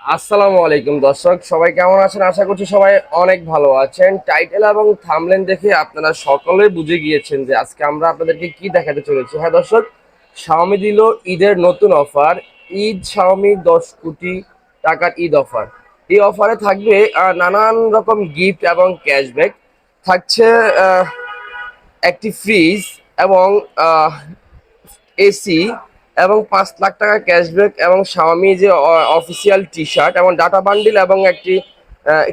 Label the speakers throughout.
Speaker 1: আসসালামু আলাইকুম দর্শক, সবাই কেমন আছেন? আশা করছি সবাই অনেক ভালো আছেন। টাইটেল এবং থামলেন দেখে আপনারা সকলে বুঝে গিয়েছেন যে আজকে আমরা আপনাদেরকে কি দেখাতে চলেছি। হ্যাঁ দর্শক শাওমি দিল ঈদের নতুন অফার ঈদ শাওমি দশ কোটি টাকার ঈদ অফার এই অফারে থাকবে নানান রকম গিফট এবং ক্যাশব্যাক থাকছে একটি ফ্রিজ এবং এসি এবং পাঁচ লাখ টাকা ক্যাশব্যাক এবং শাওমি যে অফিসিয়াল টি শার্ট এবং ডাটা বান্ডিল এবং একটি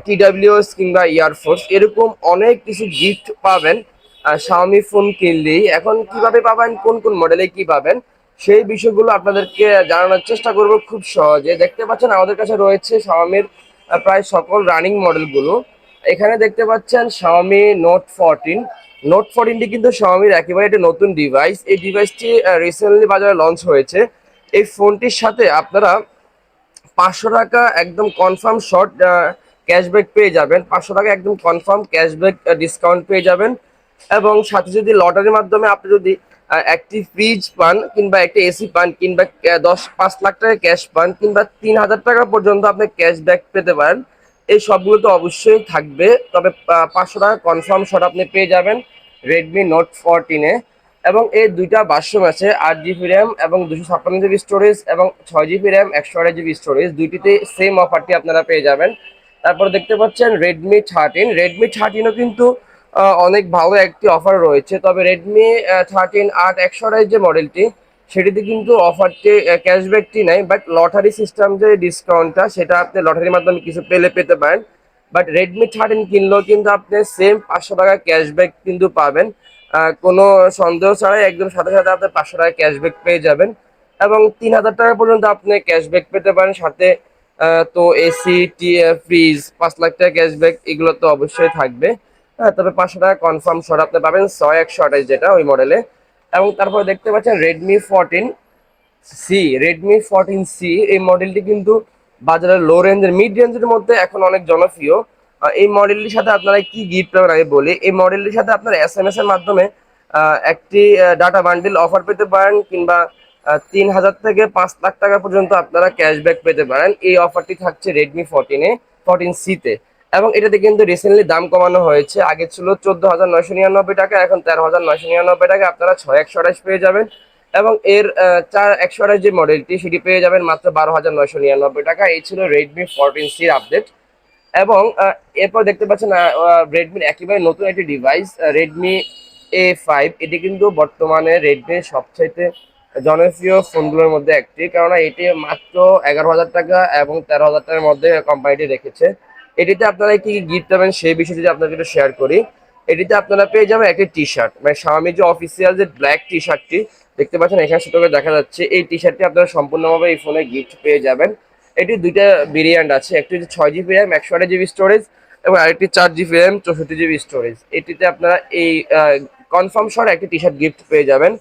Speaker 1: টিডাব্লিউএস কিংবা এয়ারফোর্স এরকম অনেক কিছু গিফট পাবেন শাওমি ফোন কিনলেই। এখন কীভাবে পাবেন কোন কোন মডেলে কি পাবেন সেই বিষয়গুলো আপনাদেরকে জানানোর চেষ্টা করব খুব সহজে। দেখতে পাচ্ছেন আমাদের কাছে রয়েছে আহ, প্রায় সকল রানিং মডেলগুলো এখানে দেখতে পাচ্ছেন শাওমি নোট ফোরটিন নোট ফোরটিনটি কিন্তু শাওমির একেবারে একটি নতুন ডিভাইস এই ডিভাইসটি রিসেন্টলি বাজারে লঞ্চ হয়েছে। এই ফোনটির সাথে আপনারা পাঁচশো টাকা একদম কনফার্ম শর্ট ক্যাশব্যাক পেয়ে যাবেন। পাঁচশো টাকা একদম কনফার্ম ক্যাশব্যাক ডিসকাউন্ট পেয়ে যাবেন। এবং সাথে যদি লটারির মাধ্যমে আপনি যদি একটি ফ্রিজ পান কিংবা একটি এসি পান কিংবা দশ, পাঁচ লাখ টাকা ক্যাশ পান কিংবা তিন হাজার টাকা পর্যন্ত আপনি ক্যাশব্যাক পেতে পারেন। এই সবগুলো তো অবশ্যই থাকবে। তবে পাঁচশো টাকা কনফার্ম শট আপনি পেয়ে যাবেন রেডমি নোট ফোরটিনে এবং এই দুইটা ভার্সন আছে, আট জিবি র্যাম এবং দুশো ছাপ্পান্ন জিবি স্টোরেজ এবং ছয় জিবি র্যাম একশো আড়াই জিবি স্টোরেজ দুইটিতে সেম অফারটি আপনারা পেয়ে যাবেন। তারপর দেখতে পাচ্ছেন রেডমি থার্টিন রেডমি থার্টিনও কিন্তু অনেক ভালো একটি অফার রয়েছে। তবে রেডমি থার্টিন আট একশো আড়াই যে মডেলটি সেটিতে কিন্তু অফারটি ক্যাশব্যাকটি নেই বাট লটারি সিস্টেম যে ডিসকাউন্টটা সেটা আপনি লটারির মাধ্যমে কিছু পেলে পেতে পারেন। বাট রেডমি থার্টিন কিনলেও কিন্তু আপনি সেম পাঁচশো টাকা ক্যাশব্যাক কিন্তু পাবেন। কোনো সন্দেহ ছাড়াই একদম সাথে সাথে আপনি পাঁচশো টাকা ক্যাশব্যাক পেয়ে যাবেন। এবং তিন হাজার টাকা পর্যন্ত আপনি ক্যাশব্যাক পেতে পারেন। সাথে তো এসি টি ফ্রিজ পাঁচ লাখ টাকা ক্যাশব্যাক এগুলো তো অবশ্যই থাকবে। হ্যাঁ তবে পাঁচশো টাকা কনফার্ম শট আপনি পাবেন, ছয় একশো আঠাশ যেটা ওই মডেলে এবং তারপরে দেখতে পাচ্ছেন Redmi fourteen C Redmi fourteen C এই মডেলটি কিন্তু বাজারের লো রেঞ্জের মিড রেঞ্জের মধ্যে এখন অনেক জনপ্রিয়। এই মডেলটির সাথে আপনারা কি গিফট পাবেন আমি বলি। এই মডেলটির সাথে আপনারা এস এম এস এর মাধ্যমে একটি ডাটা বান্ডিল অফার পেতে পারেন কিংবা তিন হাজার থেকে পাঁচ লাখ টাকা পর্যন্ত আপনারা ক্যাশব্যাক পেতে পারেন। এই অফারটি থাকছে রেডমি ফোরটিনে ফোরটিন সিতে এবং এটাতে কিন্তু রিসেন্টলি দাম কমানো হয়েছে। আগে ছিল চোদ্দ হাজার নয়শো নিরানব্বই টাকা, এখন তেরো হাজার নয়শো নিরানব্বই টাকা। আপনারা ছয় একশো আঠাশ পেয়ে যাবেন। এবং এর চার একশো আঠাশ যে মডেলটি সেটি পেয়ে যাবেন মাত্র বারো হাজার নয়শো নিরানব্বই টাকা। এই ছিল রেডমি ফোরটিন সির আপডেট এবং এরপর দেখতে পাচ্ছেন রেডমির একেবারে নতুন একটি ডিভাইস রেডমি এ ফাইভ এটি কিন্তু বর্তমানে রেডমির সবচাইতে জনপ্রিয় ফোনগুলোর মধ্যে একটি। কেননা এটি মাত্র এগারো হাজার টাকা এবং তেরো হাজার টাকার মধ্যে কোম্পানিটি রেখেছে। এটিতে আপনারা কি কি গিফট পাবেন সেই বিষয়টি যদি আপনাদের একটু শেয়ার করি, এটিতে আপনারা পেয়ে যাবেন একটি টি শার্ট মানে স্বামী যে অফিসিয়াল যে ব্ল্যাক টি শার্টটি দেখতে পাচ্ছেন এখানে ছোট করে দেখা যাচ্ছে, এই টি শার্টটি আপনারা সম্পূর্ণভাবে এই ফোনে গিফট পেয়ে যাবেন। এটি দুইটা ভেরিয়েন্ট আছে, একটি হচ্ছে ছয় জিবি র্যাম একশো আঠাশ জিবি স্টোরেজ এবং আরেকটি চার জিবি র্যাম চৌষট্টি জিবি স্টোরেজ এটিতে আপনারা এই কনফার্ম শট একটি টি শার্ট গিফট পেয়ে যাবেন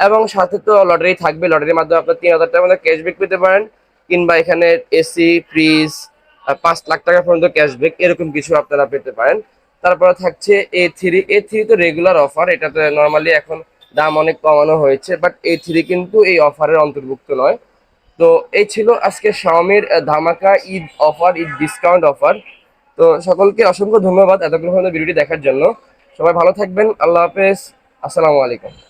Speaker 1: এবং সাথে তো লটারি থাকবে। লটারির মাধ্যমে আপনার তিন হাজার মধ্যে ক্যাশব্যাক পেতে পারেন। কিংবা এখানে এসি ফ্রিজ পাঁচ লাখ টাকা পর্যন্ত ক্যাশব্যাক এরকম কিছু আপনারা পেতে পারেন। তারপরে থাকছে এ থ্রি এ থ্রি তো রেগুলার অফার এটাতে নর্মালি এখন দাম অনেক কমানো হয়েছে বাট এ থ্রি কিন্তু এই অফারের অন্তর্ভুক্ত নয়। তো এই ছিল আজকে শাওমির ধামাকা Eid offer Eid discount offer তো সকলকে অসংখ্য ধন্যবাদ এতক্ষণ ভিডিওটি দেখার জন্য। সবাই ভালো থাকবেন, আল্লাহ হাফেজ, আসসালামু আলাইকুম।